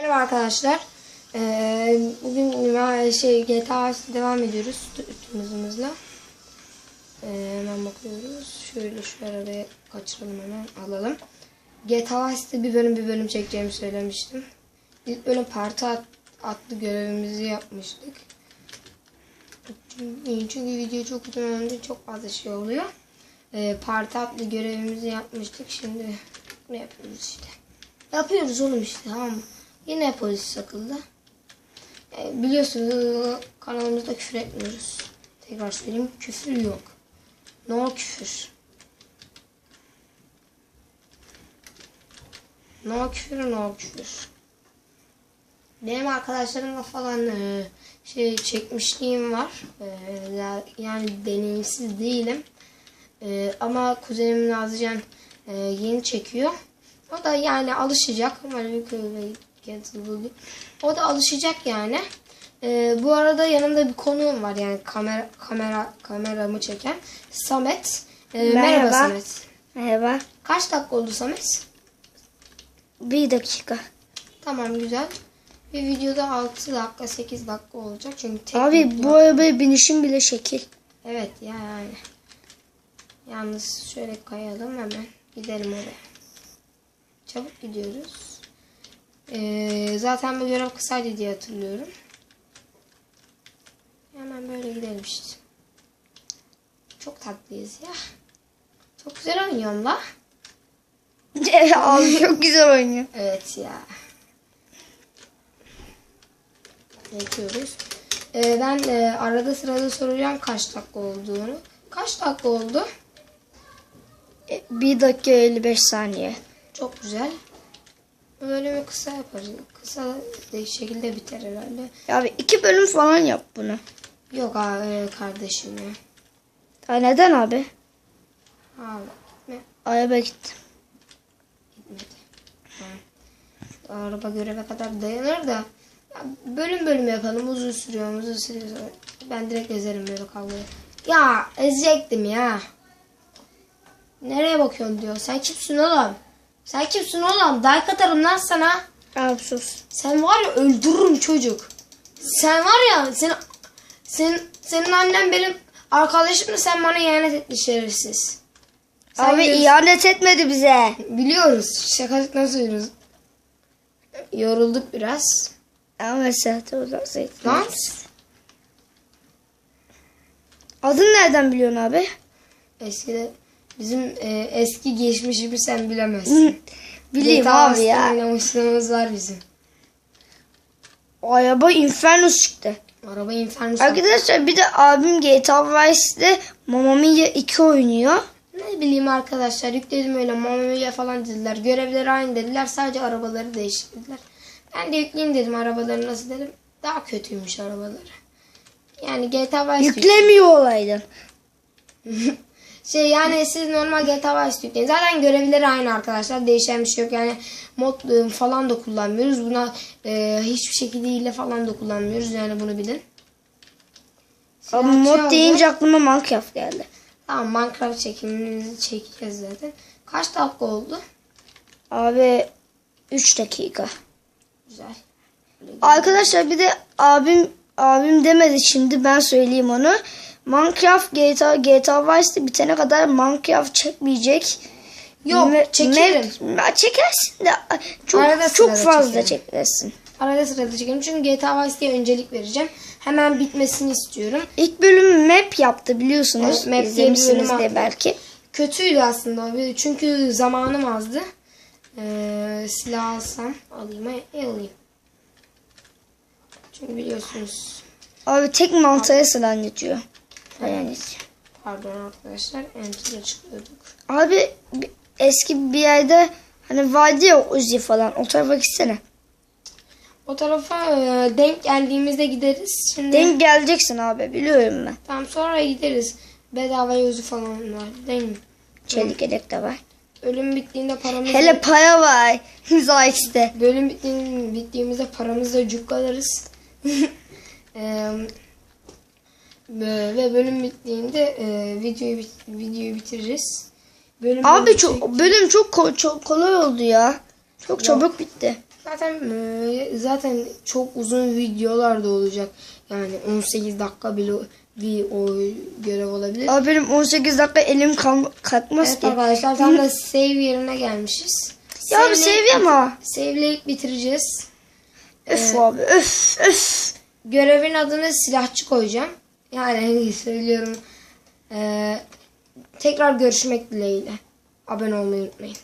Merhaba arkadaşlar. Ee, bugün şey GTA devam ediyoruz hızımızla. Ee, hemen bakıyoruz. Şöyle şu arabaya kaçıralım hemen alalım. GTA Vice'de bir bölüm bir bölüm çekeceğimi söylemiştim. İlk bölüm parti at- adlı görevimizi yapmıştık. Çünkü, video çok uzun olunca çok fazla şey oluyor. Ee, parti adlı görevimizi yapmıştık. Şimdi ne yapıyoruz işte. Yapıyoruz oğlum işte tamam mı? Yine polis takıldı. E, biliyorsunuz kanalımızda küfür etmiyoruz. Tekrar söyleyeyim küfür yok. No küfür. No küfür no küfür. Benim arkadaşlarımla falan e, şey çekmişliğim var. E, ya- yani deneyimsiz değilim. E, ama kuzenim Nazlıcan e, yeni çekiyor. O da yani alışacak. Köyle cancel. O da alışacak yani. E, bu arada yanımda bir konuğum var yani kamera kamera kameramı çeken Samet. E, merhaba. Merhaba. Samet. Merhaba. Kaç dakika oldu Samet? Bir dakika. Tamam güzel. Bir videoda 6 dakika 8 dakika olacak çünkü tek Abi video. bu arabaya binişim bile şekil. Evet ya yani. Yalnız şöyle kayalım hemen. Gidelim oraya. Çabuk gidiyoruz. Ee, zaten bu görev kısaydı diye hatırlıyorum. Hemen böyle gidelim işte. Çok tatlıyız ya. Çok güzel oynuyorum la. Abi çok güzel oynuyor. Evet ya. Yapıyoruz. Ee, ben e, arada sırada soracağım kaç dakika olduğunu. Kaç dakika oldu? E, Bir dakika 55 saniye. Çok güzel. Bölümü kısa yaparız. Kısa şekilde biter herhalde. Abi iki bölüm falan yap bunu. Yok abi kardeşim ya. Ha, neden abi? Abi ne? Araba gitti. Gitmedi. Ha. Araba göreve kadar dayanır da ya bölüm bölüm yapalım. Uzun sürüyor, uzun sürüyor. Ben direkt ezerim böyle kavgayı. Ya ezecektim ya. Nereye bakıyorsun diyor. Sen kimsin oğlum? Sen kimsin oğlum? Dayak atarım lan sana. Abi sus. Sen var ya öldürürüm çocuk. Sen var ya sen sen senin annen benim arkadaşım da sen bana ihanet etti şerefsiz. Sen Abi gör- ihanet etmedi bize. Biliyoruz. Şakacıktan söylüyoruz. Yorulduk biraz. Ama zaten uzaksaydın. Lan. Adını nereden biliyorsun abi? Eskide bizim e, eski geçmişimi sen bilemezsin. Bileyim abi ya. oynamışlığımız var bizim. Araba Infernus çıktı. Araba Inferno. Arkadaşlar bir de abim GTA Vice'de Mamma Mia 2 oynuyor. Ne bileyim arkadaşlar yükledim öyle Mamma falan dediler. Görevleri aynı dediler. Sadece arabaları değiştirdiler. Ben de yükleyeyim dedim arabaları nasıl dedim. Daha kötüymüş arabaları. Yani GTA Vice Yüklemiyor olaydın. Şey yani siz normal GTA Vice yükleyin. Zaten görevleri aynı arkadaşlar. Değişen bir şey yok. Yani mod e, falan da kullanmıyoruz. Buna e, hiçbir şekilde hile falan da kullanmıyoruz. Yani bunu bilin. Abi Silahçı mod aldı. deyince aklıma Minecraft geldi. Tamam Minecraft çekimimizi çekeceğiz zaten. Kaç dakika oldu? Abi 3 dakika. Güzel. Arkadaşlar bir de abim abim demedi şimdi ben söyleyeyim onu. Minecraft GTA GTA Vice'de bitene kadar Minecraft çekmeyecek. Yok, Me- çekerim. me- çekersin de çok Arada çok fazla çekerim. çekersin. Arada sırada çekelim. Çünkü GTA Vice'ye öncelik vereceğim. Hemen bitmesini istiyorum. İlk bölümü map yaptı biliyorsunuz. Evet, map diye bölüm de belki. Kötüydü aslında o. Çünkü zamanım azdı. Ee, silah alsam alayım. E, alayım. Çünkü biliyorsunuz. Abi tek mantığa sıra anlatıyor. Yani. Pardon arkadaşlar. Enter'e çıkıyorduk. Abi eski bir yerde hani vardı ya Uzi falan o tarafa gitsene. O tarafa e, denk geldiğimizde gideriz. Şimdi Denk geleceksin abi biliyorum ben. tam sonra gideriz. Bedava yüzü falan var. Değil mi? Çelik yelek de var. Ölüm bittiğinde paramız Hele para var. Zayx'te. Bölüm bittiğinde, bittiğimizde paramızla cukkalarız. Eee, ve bölüm bittiğinde e, videoyu bit- videoyu bitiririz. Bölüm Abi bölüm çok bölüm çok ko- çok kolay oldu ya. Çok çabuk bitti. Zaten e, zaten çok uzun videolar da olacak. Yani 18 dakika bile bir o görev olabilir. Abi benim 18 dakika elim kalm- kalkmaz Evet ki. arkadaşlar tam da save yerine gelmişiz. Ya abi Save'leyip- seviyorum ha. Save'leyip bitireceğiz. Öf abi öf öf. Görevin adını silahçı koyacağım. Yani söylüyorum. Ee, tekrar görüşmek dileğiyle. Abone olmayı unutmayın.